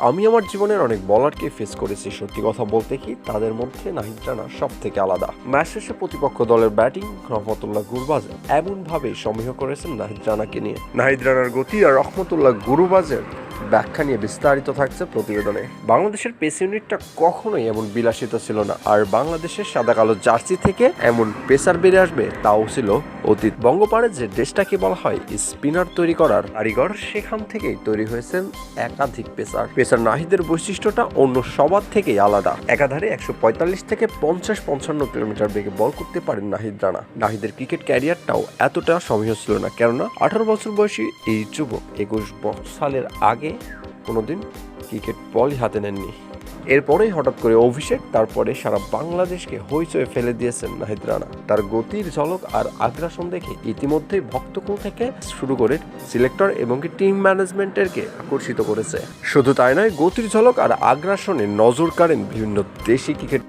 আমি আমার জীবনের অনেক বলারকে ফেস করেছি, সত্যি কথা বলতে কি, তাদের মধ্যে নাহিদ রানা সব থেকে আলাদা। ম্যাচ শেষে প্রতিপক্ষ দলের ব্যাটিং, রহমতুল্লাহ গুরবাজ এমনভাবে সমীহ করেছেন নাহিদ রানাকে নিয়ে। নাহিদ রানার গতি আর রহমতুল্লাহ গুরুবাজের ব্যাখ্যা নিয়ে বিস্তারিত থাকছে প্রতিবেদনে। বাংলাদেশের পেস ইউনিটটা কখনোই এমন বিলাসিত ছিল না। আর বাংলাদেশের সাদা কালো জার্সি থেকে এমন পেসার বেরিয়ে আসবে তাও ছিল অতীত। বঙ্গপাড়ে যে দেশটাকে বলা হয়, স্পিনার তৈরি করার কারিগর, সেখান থেকেই তৈরি হয়েছেন একাধিক পেসার। পেসার নাহিদের বৈশিষ্ট্যটা অন্য সবার থেকেই আলাদা। একাধারে একশো পঁয়তাল্লিশ থেকে পঞ্চাশ পঞ্চান্ন কিলোমিটার বেগে বল করতে পারেন নাহিদ রানা। নাহিদের ক্রিকেট ক্যারিয়ারটাও এতটা সমীহ ছিল না। কেননা আঠারো বছর বয়সী এই যুবক একুশ সালের আগে কোনোদিন ক্রিকেট বলই হাতে নেননি। এরপরেই হঠাৎ করে অভিষেক, তারপরে সারা বাংলাদেশকে হইচয়ে ফেলে দিয়েছেন নাহিদ রানা। তার গতির ঝলক আর আগ্রাসন দেখে ইতিমধ্যেই ভক্তকুল থেকে শুরু করে সিলেক্টর এবং টিম ম্যানেজমেন্টেরকে আকর্ষিত করেছে। শুধু তাই নয়, গতির ঝলক আর আগ্রাসনে নজর কাড়েন বিভিন্ন দেশি ক্রিকেট